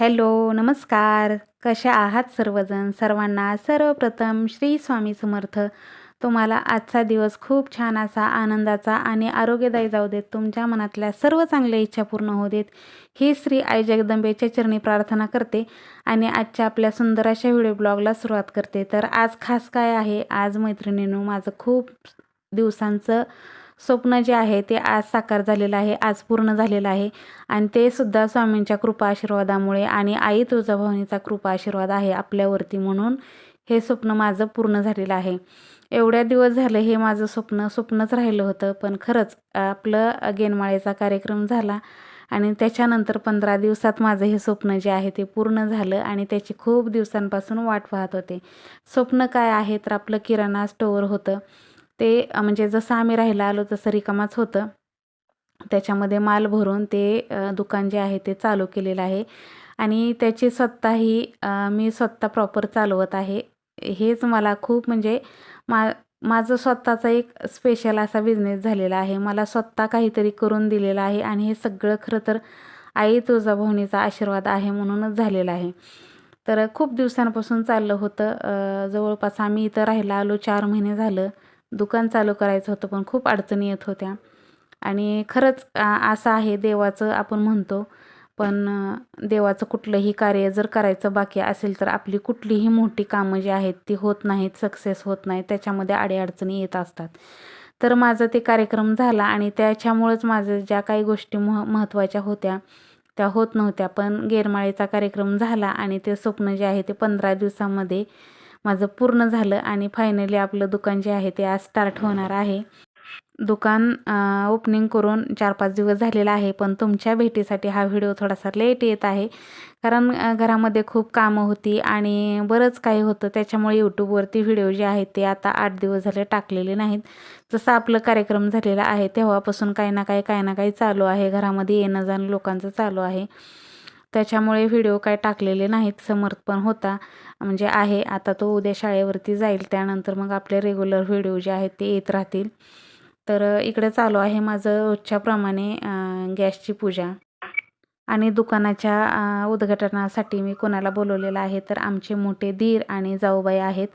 Hello नमस्कार. कशा आहात सर्वजण? सर्वांना सर्वप्रथम श्री स्वामी समर्थ. तुम्हाला आजचा दिवस खूप छान असा आनंदाचा आणि आरोग्यदायी जाऊ देत तुमच्या मनातल्या सर्व चांगल्या इच्छा पूर्ण होऊ देत ही श्री आई जगदंबेच्या चरणी प्रार्थना करते आणि आजच्या आपल्या सुंदर अशा व्हिडिओ ब्लॉगला सुरुवात करते. तर आज खास काय आहे? आज मैत्रिणीनं माझं खूप दिवसांचं स्वप्न जे आहे ते आज साकार झालेलं आहे आज पूर्ण झालेलं आहे. आणि ते सुद्धा स्वामींच्या कृपा आशीर्वादामुळे आणि आई तुळजाभवानीचा कृपा आशीर्वाद आहे आपल्यावरती म्हणून हे स्वप्न माझं पूर्ण झालेलं आहे. एवढ्या दिवस झालं हे माझं स्वप्न स्वप्नच राहिलं होतं पण खरंच आपलं गेनमाळेचा कार्यक्रम झाला आणि त्याच्यानंतर पंधरा दिवसात माझं हे स्वप्न जे आहे ते पूर्ण झालं आणि त्याची खूप दिवसांपासून वाट पाहत होते. स्वप्न काय आहे तर आपलं किराणा स्टोअर होतं. ते म्हणजे जसं आम्ही राहायला आलो तसं रिकामाच होतं. त्याच्यामध्ये माल भरून ते दुकान जे आहे ते चालू केलेलं आहे. आणि त्याची स्वतःही मी स्वतः प्रॉपर चालवत आहे. हेच मला खूप म्हणजे मा माझं स्वतःचा एक स्पेशल असा बिझनेस झालेला आहे. मला स्वतः काहीतरी करून दिलेलं आहे आणि हे सगळं खरं तर आई तुळजाभवनीचा आशीर्वाद आहे म्हणूनच झालेला आहे. तर खूप दिवसांपासून चाललं होतं. जवळपास आम्ही इथं राहायला आलो चार महिने झालं. दुकान चालू करायचं होतं पण खूप अडचणी येत होत्या. आणि खरंच असं आहे देवाचं आपण म्हणतो पण देवाचं कुठलंही कार्य जर करायचं बाकी असेल तर आपली कुठलीही मोठी कामं जी आहेत ती होत नाहीत सक्सेस होत नाहीत त्याच्यामध्ये अडीअडचणी येत असतात. तर माझं ते कार्यक्रम झाला आणि त्याच्यामुळंच माझं ज्या काही गोष्टी मह महत्त्वाच्या होत्या त्या होत नव्हत्या. पण गेरमाळेचा कार्यक्रम झाला आणि ते स्वप्न जे आहे ते पंधरा दिवसामध्ये माझं पूर्ण झालं आणि फायनली आपलं दुकान जे आहे ते आज स्टार्ट होणार आहे. दुकान ओपनिंग करून चार पाच दिवस झालेला आहे पण तुमच्या भेटीसाठी हा व्हिडिओ थोडासा लेट येत आहे. कारण घरामध्ये खूप कामं होती आणि बरंच काही होतं. त्याच्यामुळे यूट्यूबवरती व्हिडिओ जे आहेत ते आता आठ दिवस झाले टाकलेले नाहीत. जसं आपलं कार्यक्रम झालेला आहे तेव्हापासून काही ना काही काही ना काही चालू आहे. घरामध्ये येणं जाणं लोकांचं चालू आहे. त्याच्यामुळे व्हिडिओ काय टाकलेले नाहीत समर्थ पण होता. म्हणजे आहे आता तो उद्या शाळेवरती जाईल त्यानंतर मग आपले रेग्युलर व्हिडिओ जे आहेत ते येत राहतील. तर इकडे चालू आहे माझं रोजच्याप्रमाणे गॅसची पूजा. आणि दुकानाच्या उद्घाटनासाठी मी कोणाला बोलवलेलं आहे तर आमचे मोठे दीर आणि जाऊबाई आहेत.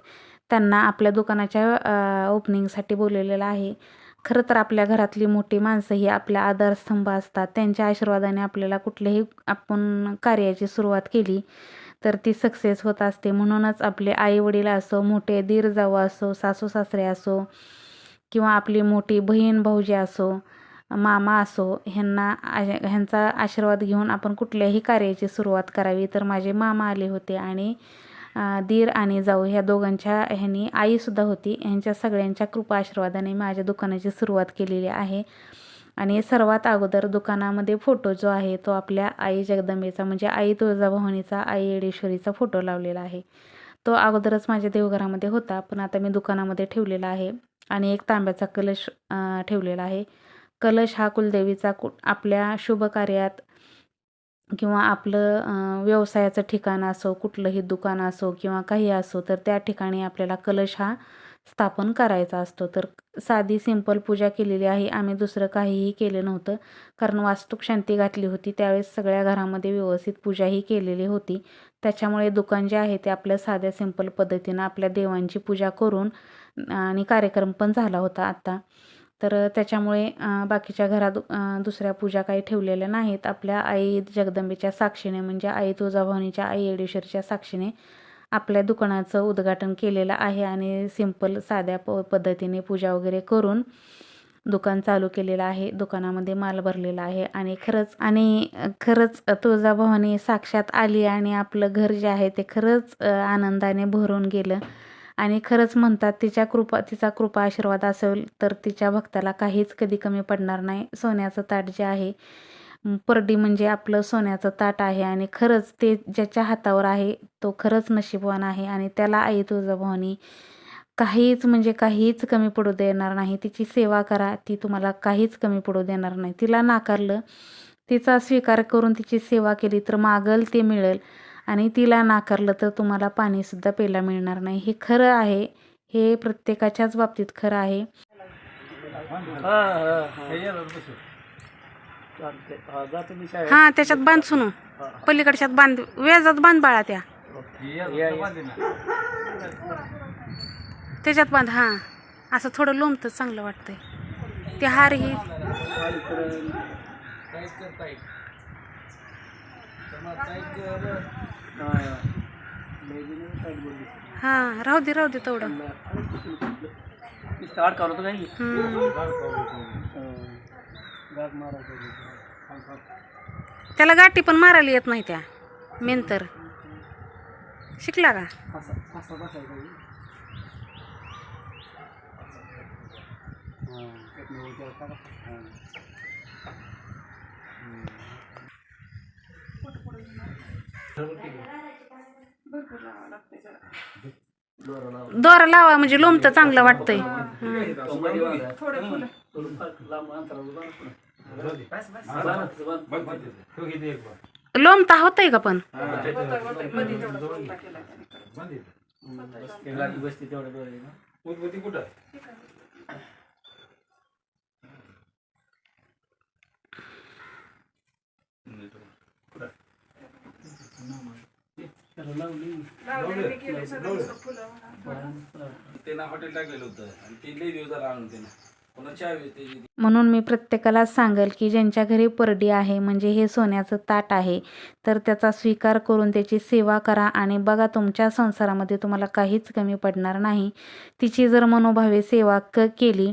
त्यांना आपल्या दुकानाच्या ओपनिंगसाठी बोलवलेलं आहे. खरं तर आपल्या घरातली मोठी माणसं ही आपल्या आधारस्तंभ असतात. त्यांच्या आशीर्वादाने आपल्याला कुठल्याही आपण कार्याची सुरुवात केली तर ती सक्सेस होत असते. म्हणूनच आपले आई वडील असो मोठे दीर जाऊ असो सासू सासरे असो किंवा आपली मोठी बहीण भाऊजी असो मामा असो ह्यांना आ- ह्यांचा आशीर्वाद घेऊन आपण कुठल्याही कार्याची सुरुवात करावी. तर माझे मामा आले होते आणि दीर आणि जाऊ ह्या दोघांच्या ह्यांनी आईसुद्धा होती. ह्यांच्या सगळ्यांच्या कृपा आशीर्वादाने माझ्या दुकानाची सुरुवात केलेली आहे. आणि सर्वात अगोदर दुकानामध्ये फोटो जो आहे तो आपल्या आई जगदंबेचा म्हणजे आई तुळजाभवानीचा आई येडेश्वरीचा फोटो लावलेला आहे. तो अगोदरच माझ्या देवघरामध्ये होता पण आता मी दुकानामध्ये ठेवलेला आहे. आणि एक तांब्याचा कलश ठेवलेला आहे. कलश हा कुलदेवीचा कु आपल्या शुभ कार्यात किंवा आपलं व्यवसायाचं ठिकाण असो कुठलंही दुकान असो किंवा काही असो तर त्या ठिकाणी आपल्याला कलश हा स्थापन करायचा असतो. तर साधी सिंपल पूजा केलेली आहे. आम्ही दुसरं काहीही केलं नव्हतं. कारण वास्तुक शांती घातली होती. त्यावेळेस सगळ्या घरामध्ये व्यवस्थित पूजाही केलेली होती. त्याच्यामुळे दुकान जे आहे ते आपल्या साध्या सिंपल पद्धतीनं आपल्या देवांची पूजा करून आणि कार्यक्रम पण झाला होता आत्ता तर त्याच्यामुळे बाकीच्या घरात दुसऱ्या पूजा काही ठेवलेल्या नाहीत. आपल्या आई जगदंबेच्या साक्षीने म्हणजे आई तुळजाभवानीच्या आई येडेश्वरीच्या साक्षीने आपल्या दुकानाचं उद्घाटन केलेलं आहे आणि सिंपल साध्या प पद्धतीने पूजा वगैरे करून दुकान चालू केलेलं आहे. दुकानामध्ये माल भरलेला आहे आणि खरंच आणि खरंच तुळजाभवानी साक्षात आली आणि आपलं घर जे आहे ते खरंच आनंदाने भरून गेलं. आणि खरंच म्हणतात तिच्या कृपा तिचा कृपा आशीर्वाद असेल तर तिच्या भक्ताला काहीच कधी कमी पडणार नाही. सोन्याचं ताट जे आहे परडी म्हणजे आपलं सोन्याचं ताट आहे आणि खरंच ते ज्याच्या हातावर आहे तो खरंच नशीबवान आहे आणि त्याला आई तुळजाभवानी काहीच म्हणजे काहीच कमी पडू देणार नाही. तिची सेवा करा ती तुम्हाला काहीच कमी पडू देणार नाही. तिला नाकारलं तिचा स्वीकार करून तिची सेवा केली तर मागल ते मिळेल. आणि तिला नाकारलं तर तुम्हाला पाणीसुद्धा प्यायला मिळणार नाही. हे खरं आहे. हे प्रत्येकाच्याच बाबतीत खरं आहे. हा हा हा. हा हां त्याच्यात बांध सुनू. पलीकडच्यात बांध. व्याजात बांध बाळा त्या. या, या. त्याच्यात बांध हां. असं थोडं लोंबतं चांगलं वाटतंय. ते हार ही. अलीकडं हा. लेडीने हां राहू दे राहू दे तेवढं. नुसतं काही त्याला गाठी पण मारायला येत नाही त्या मेन तर. शिकला का? असा हां हां. दोरा लावा म्हणजे लोंबतं चांगलं वाटतंय हं. लोंबता होतंय का पण बसते डोळ्याने. त्याला लावली. त्यांना हॉटेल टाकलेलं होतं आणि ते लई दिवस झाला आणून त्यांना पुन्हा चावी त्याची म्हणून मी प्रत्येकाला सांगेल की ज्यांच्या घरी परडी आहे म्हणजे हे सोन्याचं ताट आहे तर त्याचा स्वीकार करून त्याची सेवा करा. आणि बघा तुमच्या संसारामध्ये तुम्हाला काहीच कमी पडणार नाही. तिची जर मनोभावे सेवा क केली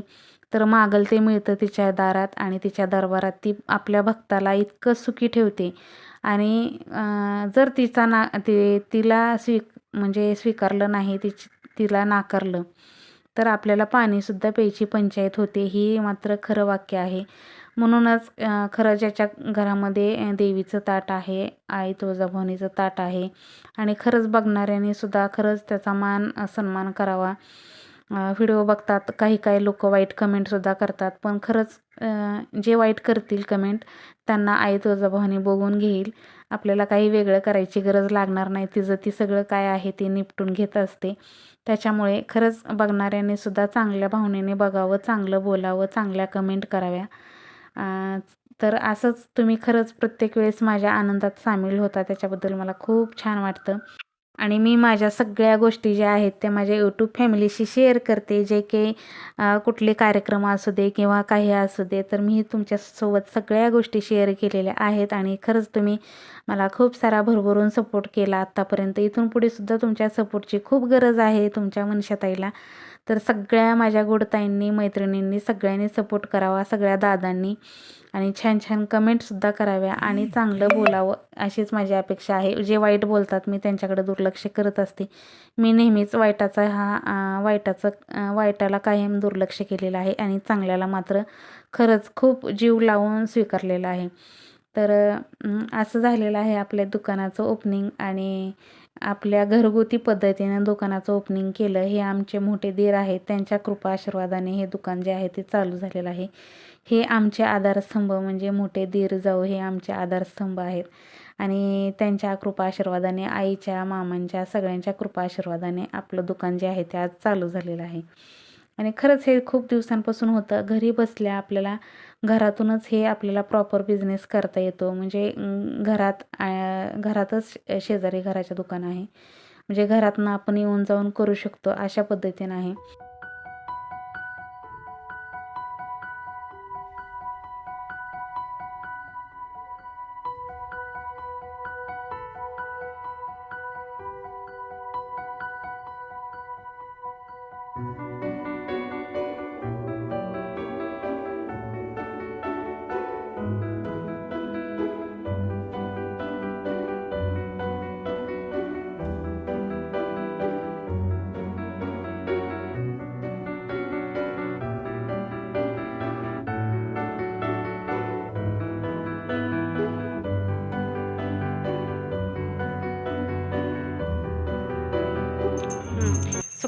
तर मागल ते मिळतं तिच्या दारात. आणि तिच्या दरबारात ती आपल्या भक्ताला इतकं सुखी ठेवते. आणि जर तिचा ना ते तिला स्वी म्हणजे स्वीकारलं नाही तिची तिला नाकारलं तर आपल्याला पाणीसुद्धा प्यायची पंचायत होते ही मात्र खरं वाक्य आहे. म्हणूनच खरं ज्याच्या घरामध्ये देवीचं ताट आहे आई तुळजाभवानीचं ताट आहे आणि खरंच बघणाऱ्यांनी सुद्धा खरंच त्याचा मान सन्मान करावा. व्हिडिओ बघतात. काही काही लोक वाईट कमेंटसुद्धा करतात. पण खरंच जे वाईट करतील कमेंट त्यांना आई तुळजाभवानी बघून घेईल. आपल्याला काही वेगळं करायची गरज लागणार नाही. तिचं ती सगळं काय आहे ते निपटून घेत असते. त्याच्यामुळे खरंच बघणाऱ्याने सुद्धा चांगल्या भावनेने बघावं चांगलं बोलावं चांगल्या कमेंट कराव्या. तर असंच तुम्ही खरंच प्रत्येक वेळेस माझ्या आनंदात सामील होता. त्याच्याबद्दल मला खूप छान वाटतं. आणि मी माझ्या सगळ्या गोष्टी ज्या आहेत त्या माझ्या यूट्यूब फॅमिलीशी शेअर करते. जे काही कुठले कार्यक्रम असू दे किंवा काही असू दे तर मी तुमच्यासोबत सगळ्या गोष्टी शेअर केलेल्या आहेत. आणि खरंच तुम्ही मला खूप सारा भरभरून सपोर्ट केला आत्तापर्यंत इथून पुढे सुद्धा तुमच्या सपोर्टची खूप गरज आहे तुमच्या मनशाताईला. तर सगळ्या माझ्या गोडताईंनी मैत्रिणींनी सगळ्यांनी सपोर्ट करावा सगळ्या दादांनी. आणि छान छान कमेंटसुद्धा कराव्या आणि चांगलं बोलावं अशीच माझी अपेक्षा आहे. जे वाईट बोलतात मी त्यांच्याकडे दुर्लक्ष करत असते. मी नेहमीच वाईटाचा हा वाईटाचं वाईटाला कायम दुर्लक्ष केलेलं आहे आणि चांगल्याला मात्र खरंच खूप जीव लावून स्वीकारलेला आहे. तर असं झालेलं आहे आपल्या दुकानाचं ओपनिंग आणि आपल्या घरगुती पद्धतीनं दुकानाचं ओपनिंग केलं. हे आमचे मोठे दीर आहेत. त्यांच्या कृपा आशीर्वादाने हे दुकान जे आहे ते चालू झालेलं आहे. हे आमचे आधारस्तंभ म्हणजे मोठे दीर जाऊ हे आमचे आधारस्तंभ आहेत. आणि त्यांच्या कृपा आशीर्वादाने आईच्या मामांच्या सगळ्यांच्या कृपा आशीर्वादाने आपलं दुकान जे आहे ते आज चालू झालेलं आहे. आणि खरंच हे खूप दिवसांपासून होतं. घरी बसल्या आपल्याला घरातूनच हे आपल्याला प्रॉपर बिझनेस करता येतो. म्हणजे घरात घरातच शेजारी घराच्या दुकान आहे. म्हणजे घरातनं आपण येऊन जाऊन करू शकतो अशा पद्धतीनं आहे.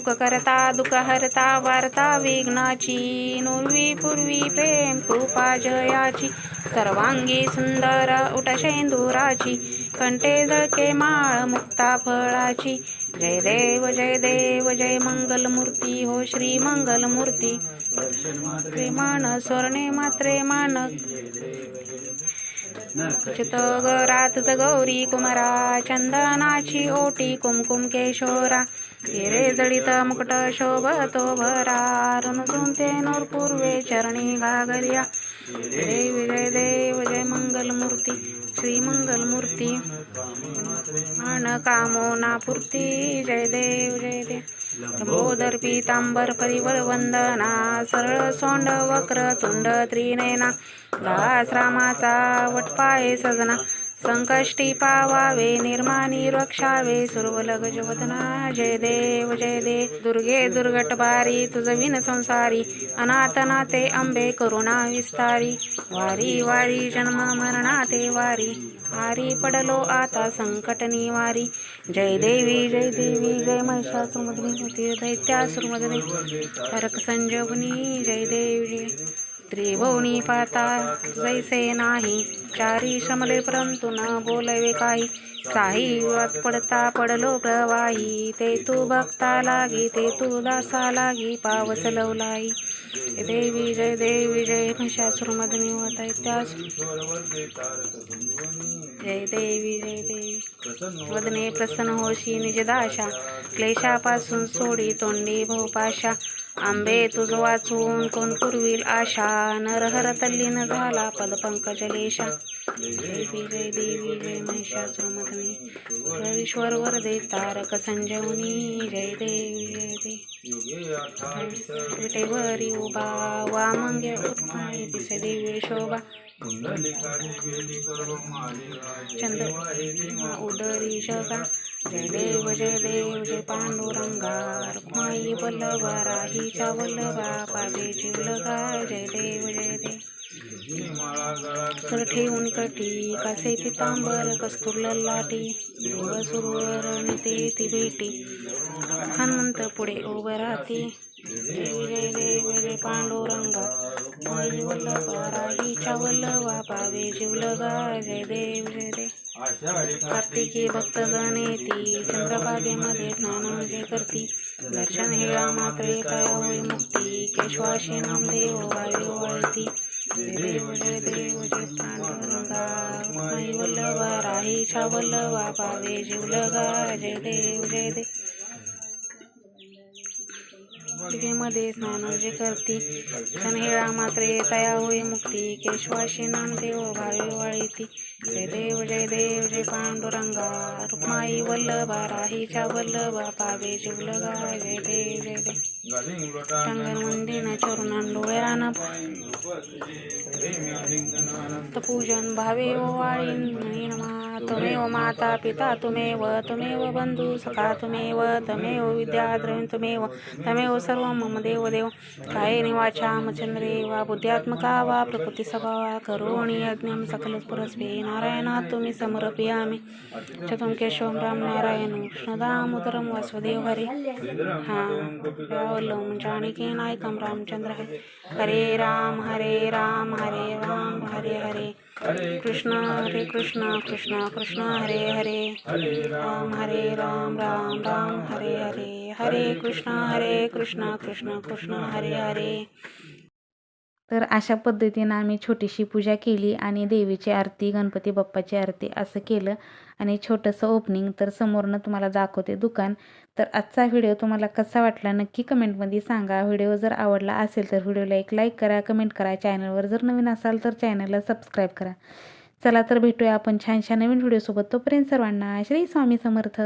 सुख करता दुःख हरता वार्ता विघ्नाची. नुर्वी पूर्वी प्रेम कृपा जयाची. सर्वांगी सुंदर उटशेंदुराची कंटे जळके माळ मुक्ता फळाची. जय देव जय देव जय मंगलमूर्ती. हो श्री मंगलमूर्ती. मूर्ती मान स्वर्णे मात्रे मानक. चितगरात गौरी कुमारा. चंदनाची ओटी कुमकुम केशोरा. हिरे जडित मुकुट शोभतो भरा रणजून ते नोर पूर्वे चरणी गागरिया। देव जय देव जय मंगल मूर्ती श्री मंगल मूर्ती मन कामोना पूर्ती जय देव जय देव। लंबोदर पीतांबर परिवर वंदना सरळ सोंड वक्र तुंड त्रिनेना। दास रामाचा वटपाय सजना। संकष्टी पावावे निर्माणी रक्षावे सुरवलग जगतना. जय देव जय देव दुर्गे दुर्गट बारी तुझ विन संसारी. अनाथ नाते अंबे करुणा विस्तारी. वारी वारी जन्म मरणा ते वारी. हारी पडलो आता संकट निवारी. जय देवी जय देवी जय महिषासुरमधनी होती दैत्यासुरमधनी हरक संजीवनी जय देवी त्रिभुवनी पाता जैसे नाही चारी शमले परंतु न बोलवे काही. साही वात पडता पडलो प्रवाही. ते तू भक्ता लागी ते तू दासा लागी पावस लवलाई. जय देवी जय देवी जय महिषासुरमधनी होत त्यास. जय देवी जय देवी. वदने प्रसन्न होशी निजदाशा. क्लेशापासून सोडी तोंडी भोपाशा. आंबे तुझ वाचून कोण पुरविल आशा? नरहर तल्लीन झाला पदपंकज लेशा देवी जय देवी जय महिषासुरमधनी रविश्वर वरदे तारक संजीवनी जय देवी जय देव. विटेवरी उभा वामंगे उत्माई दिसे देवी शोभा. चंद्र उदरी शगा जय देव जय देव जय पांडुरंगा रुक्माई वल्लभा राहीचा वल्लभा पादे जिवलगा जय देव जय देव. तर ठेवून कटी कासे पितांबर कस्तूर लाटी देव सुरवर निते ती भेटी. हनुमंत पुढे उभं राहते. देव जय देव जय पांडुरंगा माई वल्लभ राहीच्या वल्लभा पावे जिवलगा जय देव जय देव. कार्तिकी भक्त गणेती चंद्रभागेमध्ये स्नान जे करती। दर्शन हेळा मात्रे केशवाशी जय देव देव पावे जय देव जय देव मध्ये स्नान जे करती। क्षणहेळा मात्रे तया होई मुक्ती। केशवाशी नामदेव भावे वाळीती। जय देव जय देव जय पांडुरंगा रुक्माई वल्लभा राहीच्या वल्लभा पावे जिवलगा जय देव जय देव. टंगन मंदिर चरुणान डोळ्यान पूजन भावे ओवाळी नमा तुमेव माता पिता तुमेव तुमेव बंधू सखा तुमेव तमेव विद्या द्रवीण तुमेव तमेव सर्व मम देव देव. काय निवाचा मचंद्रे वा बुद्ध्यात्मका वा प्रकृती स्वभावा करोणी यज्ञम सकल पुरस्वे नारायणा तुम्ही समर्पयामि चतुं केशवं राम नारायण कृष्णदामोदरं वासुदेव हरे. हा रावलं जानकी नायकं रामचंद्र हरे. हरे राम हरे राम हरे राम हरे हरे. कृष्ण हरे कृष्ण कृष्ण कृष्ण हरे हरे. राम हरे राम राम राम हरे हरे. हरे कृष्ण हरे कृष्ण कृष्ण कृष्ण हरे हरे. तर अशा पद्धतीनं आम्ही छोटीशी पूजा केली आणि देवीची आरती गणपती बाप्पाची आरती असं केलं. आणि छोटंसं ओपनिंग तर समोरनं तुम्हाला दाखवते दुकान. तर आजचा व्हिडिओ तुम्हाला कसा वाटला नक्की कमेंटमध्ये सांगा. व्हिडिओ जर आवडला असेल तर व्हिडिओला एक लाईक करा कमेंट करा. चॅनलवर जर नवीन असाल तर चॅनलला सबस्क्राईब करा. चला तर भेटूया आपण छानशा नवीन व्हिडिओसोबत. तोपर्यंत सर्वांना श्री स्वामी समर्थ.